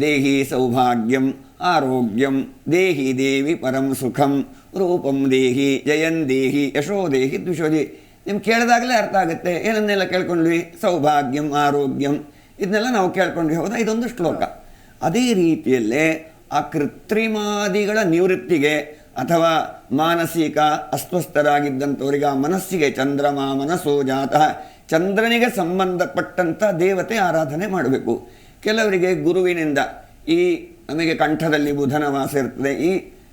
ದೇಹಿ ಸೌಭಾಗ್ಯಂ, ಆರೋಗ್ಯಂ, ದೇಹಿ ದೇವಿ ಪರಂ ಸುಖಂ, ರೂಪಂ ದೇಹಿ ಜಯನ್ ದೇಹಿ ಯಶೋ ದೇಹಿ ದ್ವಿಷೋದಿ ನಿಮ್ಗೆ ಕೇಳಿದಾಗಲೇ ಅರ್ಥ ಆಗುತ್ತೆ. ಏನನ್ನೆಲ್ಲ ಕೇಳ್ಕೊಂಡ್ವಿ? ಸೌಭಾಗ್ಯಂ, ಆರೋಗ್ಯಂ. ಇದನ್ನೆಲ್ಲ ನಾವು ಕೇಳ್ಕೊಂಡ್ವಿ. ಹೌದಾ? ಇದೊಂದು ಶ್ಲೋಕ. ಅದೇ ರೀತಿಯಲ್ಲೇ ಆ ಕೃತ್ರಿಮಾದಿಗಳ ನಿವೃತ್ತಿಗೆ ಅಥವಾ ಮಾನಸಿಕ ಅಸ್ವಸ್ಥರಾಗಿದ್ದಂಥವರಿಗೆ ಆ ಮನಸ್ಸಿಗೆ ಚಂದ್ರಮ ಮನಸ್ಸೋ ಜಾತಃ ಚಂದ್ರನಿಗೆ ಸಂಬಂಧಪಟ್ಟಂಥ ದೇವತೆ ಆರಾಧನೆ ಮಾಡಬೇಕು. ಕೆಲವರಿಗೆ ಗುರುವಿನಿಂದ ಈ ನಮಗೆ ಕಂಠದಲ್ಲಿ ಬುಧನ ವಾಸ ಇರ್ತದೆ. ಈ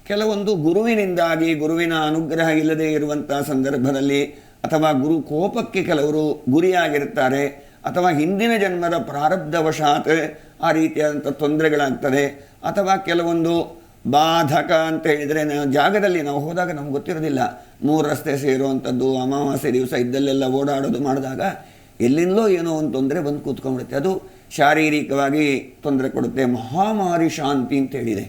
ಕೆಲವೊಂದು ಗುರುವಿನಿಂದಾಗಿ ಗುರುವಿನ ಅನುಗ್ರಹ ಇಲ್ಲದೆ ಇರುವಂಥ ಸಂದರ್ಭದಲ್ಲಿ ಅಥವಾ ಗುರು ಕೋಪಕ್ಕೆ ಕೆಲವರು ಗುರಿಯಾಗಿರ್ತಾರೆ ಅಥವಾ ಹಿಂದಿನ ಜನ್ಮದ ಪ್ರಾರಬ್ಧವಶಾತ್ ಆ ರೀತಿಯಾದಂಥ ತೊಂದರೆಗಳಾಗ್ತದೆ. ಅಥವಾ ಕೆಲವೊಂದು ಬಾಧಕ ಅಂತ ಹೇಳಿದರೆ ನಾವು ಜಾಗದಲ್ಲಿ ನಾವು ಹೋದಾಗ ನಮ್ಗೆ ಗೊತ್ತಿರೋದಿಲ್ಲ. ಮೂರು ರಸ್ತೆ ಸೇರುವಂಥದ್ದು, ಅಮಾವಾಸ್ಯೆ ದಿವಸ ಇದ್ದಲ್ಲೆಲ್ಲ ಓಡಾಡೋದು ಮಾಡಿದಾಗ ಎಲ್ಲಿಂದಲೋ ಏನೋ ಒಂದು ತೊಂದರೆ ಬಂದು ಕೂತ್ಕೊಂಡ್ಬಿಡುತ್ತೆ. ಅದು ಶಾರೀರಿಕವಾಗಿ ತೊಂದರೆ ಕೊಡುತ್ತೆ. ಮಹಾಮಾರಿ ಶಾಂತಿ ಅಂತ ಹೇಳಿದೆ.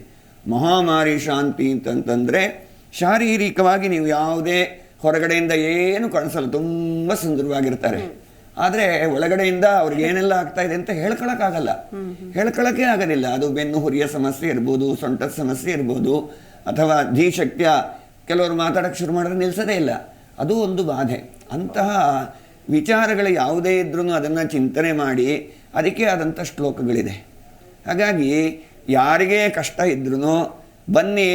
ಮಹಾಮಾರಿ ಶಾಂತಿ ಅಂತಂತಂದರೆ ಶಾರೀರಿಕವಾಗಿ ನೀವು ಯಾವುದೇ ಹೊರಗಡೆಯಿಂದ ಏನು ಕಾಣಿಸಲ್ಲ. ತುಂಬ ಸುಂದರವಾಗಿರ್ತಾರೆ. ಆದರೆ ಒಳಗಡೆಯಿಂದ ಅವ್ರಿಗೆ ಏನೆಲ್ಲ ಆಗ್ತಾ ಇದೆ ಅಂತ ಹೇಳ್ಕೊಳಕ್ಕಾಗಲ್ಲ. ಹೇಳ್ಕೊಳಕ್ಕೆ ಆಗೋದಿಲ್ಲ. ಅದು ಬೆನ್ನು ಹುರಿಯ ಸಮಸ್ಯೆ ಇರ್ಬೋದು, ಸೊಂಟದ ಸಮಸ್ಯೆ ಇರ್ಬೋದು, ಅಥವಾ ಧೀಶಕ್ತಿಯ ಕೆಲವರು ಮಾತಾಡೋಕ್ಕೆ ಶುರು ಮಾಡಿದ್ರೆ ನಿಲ್ಲಿಸೋದೇ ಇಲ್ಲ. ಅದು ಒಂದು ಬಾಧೆ. ಅಂತಹ ವಿಚಾರಗಳು ಯಾವುದೇ ಇದ್ರೂ ಅದನ್ನು ಚಿಂತನೆ ಮಾಡಿ ಅದಕ್ಕೆ ಆದಂಥ ಶ್ಲೋಕಗಳಿದೆ. ಹಾಗಾಗಿ ಯಾರಿಗೆ ಕಷ್ಟ ಇದ್ರೂ ಬನ್ನಿ,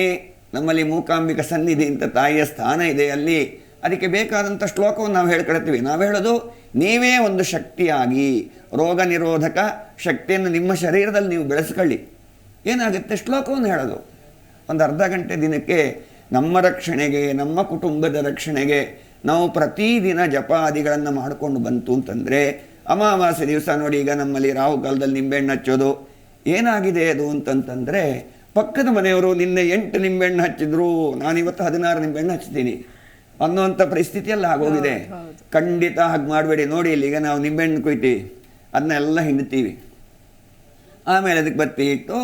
ನಮ್ಮಲ್ಲಿ ಮೂಕಾಂಬಿಕ ಸನ್ನಿಧಿ ಅಂತ ತಾಯಿಯ ಸ್ಥಾನ ಇದೆ ಅಲ್ಲಿ, ಅದಕ್ಕೆ ಬೇಕಾದಂಥ ಶ್ಲೋಕವನ್ನು ನಾವು ಹೇಳ್ಕೊಳ್ತೀವಿ. ನಾವು ಹೇಳೋದು, ನೀವೇ ಒಂದು ಶಕ್ತಿಯಾಗಿ, ರೋಗ ನಿರೋಧಕ ಶಕ್ತಿಯನ್ನು ನಿಮ್ಮ ಶರೀರದಲ್ಲಿ ನೀವು ಬೆಳೆಸ್ಕೊಳ್ಳಿ. ಏನಾಗುತ್ತೆ? ಶ್ಲೋಕವನ್ನು ಹೇಳೋದು. ಒಂದು ಅರ್ಧ ಗಂಟೆ ದಿನಕ್ಕೆ ನಮ್ಮ ರಕ್ಷಣೆಗೆ, ನಮ್ಮ ಕುಟುಂಬದ ರಕ್ಷಣೆಗೆ ನಾವು ಪ್ರತಿದಿನ ಜಪಾದಿಗಳನ್ನು ಮಾಡಿಕೊಂಡು ಬಂತು ಅಂತಂದರೆ ಅಮಾವಾಸ್ಯ ದಿವಸ ನೋಡಿ ಈಗ ನಮ್ಮಲ್ಲಿ ರಾಹುಕಾಲದಲ್ಲಿ ನಿಂಬೆಹಣ್ಣು ಹಚ್ಚೋದು. ಏನಾಗಿದೆ ಅದು ಅಂತಂತಂದರೆ ಪಕ್ಕದ ಮನೆಯವರು ನಿನ್ನೆ ಎಂಟು ನಿಂಬೆಹಣ್ಣು ಹಚ್ಚಿದ್ರು ನಾನಿವತ್ತು ಹದಿನಾರು ನಿಂಬೆಹಣ್ಣು ಹಚ್ತೀನಿ ಅನ್ನೋಂಥ ಪರಿಸ್ಥಿತಿಯಲ್ಲ ಆಗೋಗಿದೆ. ಖಂಡಿತ ಹಾಗೆ ಮಾಡಬೇಡಿ. ನೋಡಿ ಇಲ್ಲಿ ಈಗ ನಾವು ನಿಂಬೆಹಣ್ಣು ಕೊಯ್ತೀವಿ. ಅದನ್ನೆಲ್ಲ ಹಿಂಡ್ತೀವಿ. ಆಮೇಲೆ ಅದಕ್ಕೆ ಬತ್ತಿ ಇಟ್ಟು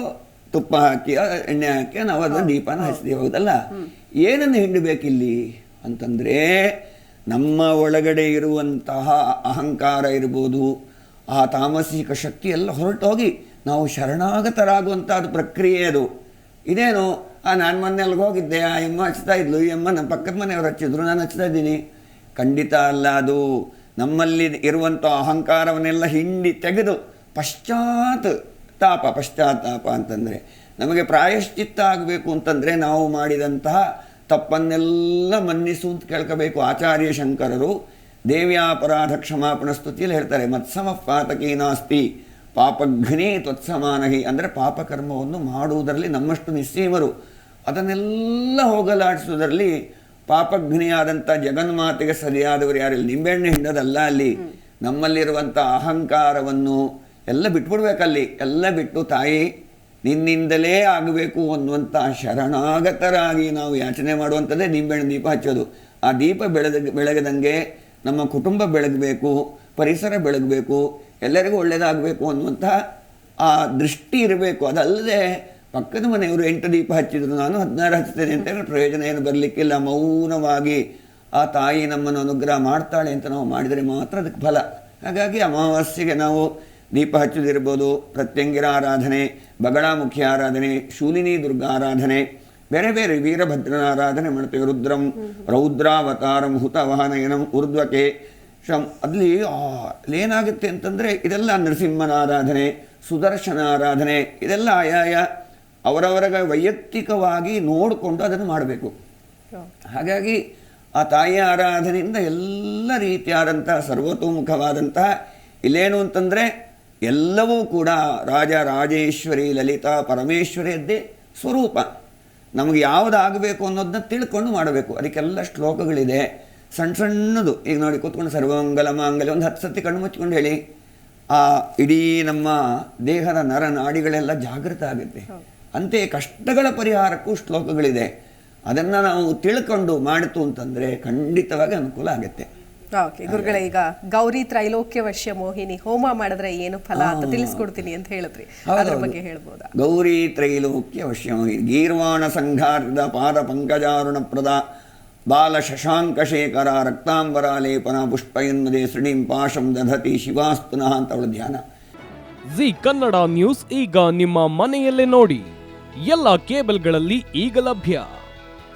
ತುಪ್ಪ ಹಾಕಿ ಎಣ್ಣೆ ಹಾಕಿ ನಾವು ಅದನ್ನು ದೀಪನ ಹಚ್ತೀವಿ. ಹೌದಲ್ಲ? ಏನನ್ನು ಹಿಂಡಬೇಕಿಲ್ಲಿ ಅಂತಂದರೆ ನಮ್ಮ ಒಳಗಡೆ ಇರುವಂತಹ ಅಹಂಕಾರ ಇರ್ಬೋದು, ಆ ತಾಮಸಿಕ ಶಕ್ತಿ ಎಲ್ಲ ಹೊರಟೋಗಿ ನಾವು ಶರಣಾಗತರಾಗುವಂಥದ್ದು ಪ್ರಕ್ರಿಯೆ ಅದು. ಇದೇನು, ಆ ನಾನು ಮೊನ್ನೆ ಹೋಗಿದ್ದೆ, ಆ ಎಮ್ಮ ಹಚ್ತಾ ಇದ್ಲು, ಈ ಅಮ್ಮ ನಮ್ಮ ಪಕ್ಕದ ಮನೆಯವ್ರು ಹಚ್ಚಿದ್ರು, ನಾನು ಹಚ್ತಾ ಇದ್ದೀನಿ. ಖಂಡಿತ ಅಲ್ಲ ಅದು, ನಮ್ಮಲ್ಲಿ ಇರುವಂಥ ಅಹಂಕಾರವನ್ನೆಲ್ಲ ಹಿಂಡಿ ತೆಗೆದು ಪಶ್ಚಾತ್ ತಾಪ, ಪಶ್ಚಾತ್ತಾಪ ಅಂತಂದರೆ, ನಮಗೆ ಪ್ರಾಯಶ್ಚಿತ್ತ ಆಗಬೇಕು ಅಂತಂದರೆ ನಾವು ಮಾಡಿದಂತಹ ತಪ್ಪನ್ನೆಲ್ಲ ಮನ್ನಿಸು ಅಂತ ಕೇಳ್ಕೋಬೇಕು ಆಚಾರ್ಯ ಶಂಕರರು. ದೇವ್ಯಾಪರಾಧ ಕ್ಷಮಾಪಣ ಸ್ತುತಿಯಲ್ಲಿ ಹೇಳ್ತಾರೆ, ಮತ್ಸಮ ಪಾತಕೀನಾಸ್ತಿ ಪಾಪಘ್ನೇ ತ್ವತ್ಸಮಾನಹಿ. ಅಂದರೆ ಪಾಪಕರ್ಮವನ್ನು ಮಾಡುವುದರಲ್ಲಿ ನಮ್ಮಷ್ಟು ನಿಸ್ಸೀಮರು. ಅದನ್ನೆಲ್ಲ ಹೋಗಲಾಡಿಸುವುದರಲ್ಲಿ ಪಾಪಘ್ನಿಯಾದಂಥ ಜಗನ್ಮಾತೆಗೆ ಸರಿಯಾದವರು ಯಾರಿಲ್ಲ ನಿಂಬೆಹಣ್ಣು ಹಿಂಡದಲ್ಲ ಅಲ್ಲಿ. ನಮ್ಮಲ್ಲಿರುವಂಥ ಅಹಂಕಾರವನ್ನು ಎಲ್ಲ ಬಿಟ್ಬಿಡ್ಬೇಕಲ್ಲಿ. ಎಲ್ಲ ಬಿಟ್ಟು ತಾಯಿ ನಿನ್ನಿಂದಲೇ ಆಗಬೇಕು ಅನ್ನುವಂಥ ಶರಣಾಗತರಾಗಿ ನಾವು ಯಾಚನೆ ಮಾಡುವಂಥದ್ದೇ ನಿಂಬೆಹಣ್ಣು ದೀಪ ಹಚ್ಚೋದು. ಆ ದೀಪ ಬೆಳೆದ, ಬೆಳಗದಂಗೆ ನಮ್ಮ ಕುಟುಂಬ ಬೆಳಗಬೇಕು, ಪರಿಸರ ಬೆಳಗಬೇಕು, ಎಲ್ಲರಿಗೂ ಒಳ್ಳೆಯದಾಗಬೇಕು ಅನ್ನುವಂಥ ಆ ದೃಷ್ಟಿ ಇರಬೇಕು. ಅದಲ್ಲದೆ ಪಕ್ಕದ ಮನೆಯವರು ಎಂಟು ದೀಪ ಹಚ್ಚಿದ್ರು. ನಾನು ಹದಿನಾರು ಹಚ್ತೇನೆ ಅಂತ ಹೇಳಿ ಪ್ರಯೋಜನ ಏನು ಬರಲಿಕ್ಕಿಲ್ಲ. ಮೌನವಾಗಿ ಆ ತಾಯಿ ನಮ್ಮನ್ನು ಅನುಗ್ರಹ ಮಾಡ್ತಾಳೆ ಅಂತ ನಾವು ಮಾಡಿದರೆ ಮಾತ್ರ ಅದಕ್ಕೆ ಫಲ. ಹಾಗಾಗಿ ಅಮಾವಾಸ್ಯೆಗೆ ನಾವು ದೀಪ ಹಚ್ಚದಿರ್ಬೋದು ಪ್ರತ್ಯಂಗಿರ ಆರಾಧನೆ ಬಗಳಾಮುಖಿ ಆರಾಧನೆ ಶೂಲಿನಿ ದುರ್ಗಾ ಆರಾಧನೆ ಬೇರೆ ಬೇರೆ ವೀರಭದ್ರನ ಆರಾಧನೆ ಮಾಡ್ತೇವೆ. ರುದ್ರಂ, ರೌದ್ರಾವತಾರಂ ಹುತವಾಹನಯನಂ ಊರ್ಧ್ವಕೆ ಶಂ, ಅಲ್ಲಿ ಏನಾಗುತ್ತೆ ಅಂತಂದರೆ ಇದೆಲ್ಲ ನರಸಿಂಹನ ಆರಾಧನೆ ಸುದರ್ಶನ ಆರಾಧನೆ ಇದೆಲ್ಲ ಆಯಾಯ ಅವರವರ ವೈಯಕ್ತಿಕವಾಗಿ ನೋಡಿಕೊಂಡು ಅದನ್ನು ಮಾಡಬೇಕು. ಹಾಗಾಗಿ ಆ ತಾಯಿಯ ಆರಾಧನೆಯಿಂದ ಎಲ್ಲ ರೀತಿಯಾದಂತಹ ಸರ್ವತೋಮುಖವಾದಂತಹ ಇಲ್ಲೇನು ಅಂತಂದರೆ ಎಲ್ಲವೂ ಕೂಡ ರಾಜ ರಾಜೇಶ್ವರಿ ಲಲಿತಾ ಪರಮೇಶ್ವರಿಯದ್ದೇ ಸ್ವರೂಪ. ನಮಗೆ ಯಾವುದಾಗಬೇಕು ಅನ್ನೋದನ್ನ ತಿಳ್ಕೊಂಡು ಮಾಡಬೇಕು. ಅದಕ್ಕೆಲ್ಲ ಶ್ಲೋಕಗಳಿದೆ. ಸಣ್ಣ ಸಣ್ಣದು. ಈಗ ನೋಡಿ ಕೂತ್ಕೊಂಡು ಸರ್ವಮಂಗಲ ಮಾಂಗಲ್ಯ ಒಂದು ಹತ್ತು ಸತಿ ಕಣ್ಣು ಮುಚ್ಕೊಂಡು ಹೇಳಿ. ಆ ಇಡೀ ನಮ್ಮ ದೇಹದ ನರ ನಾಡಿಗಳೆಲ್ಲ ಜಾಗೃತ ಆಗುತ್ತೆ. ಅಂತೆಯೇ ಕಷ್ಟಗಳ ಪರಿಹಾರಕ್ಕೂ ಶ್ಲೋಕಗಳಿದೆ. ಅದನ್ನು ನಾವು ತಿಳ್ಕೊಂಡು ಮಾಡಿತು ಅಂತಂದರೆ ಖಂಡಿತವಾಗಿ ಅನುಕೂಲ ಆಗುತ್ತೆ. ಓಕೆ ಗುರುಗಳೇ ಈಗ ಗೌರಿ ತ್ರೈಲೋಕ್ಯ ವಶ್ಯ ಮೋಹಿನಿ ಹೋಮ ಮಾಡಿದ್ರೆ ಏನು ಫಲ ಅಂತ ತಿಳಿಸ್ಕೊಡ್ತೀನಿ ಅಂತ ಹೇಳಿದ್ರಿ. ಅದ್ರ ಬಗ್ಗೆ ಹೇಳ್ಬೋದಾ? ಗೌರಿ ತ್ರೈಲೋಕ್ಯ ಮೋಹಿನಿ ಗೀರ್ವಾಣ ಸಂಘಾರ್ಧ ಪಾದ ಪಂಕಜಾರುಣ ಪ್ರದ ಬಾಲ ಶಶಾಂಕ ಶೇಖರ ರಕ್ತಾಂಬರ ಲೇಪನ ಪುಷ್ಪಯನ್ಮದೆ ಸೃಣಿಂ ಪಾಶಂ ದಧತಿ ಶಿವಾಸ್ತುನಃ ಅಂತ ಅವಳ ಧ್ಯಾನ. ಜಿ ಕನ್ನಡ ನ್ಯೂಸ್ ಈಗ ನಿಮ್ಮ ಮನೆಯಲ್ಲೇ ನೋಡಿ. ಎಲ್ಲ ಕೇಬಲ್ಗಳಲ್ಲಿ ಈಗ ಲಭ್ಯ.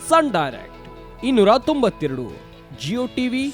ಸನ್ ಡೈರೆಕ್ಟ್ ಇನ್ನೂರ ತೊಂಬತ್ತೆರಡು ಜಿಯೋ ಟಿವಿ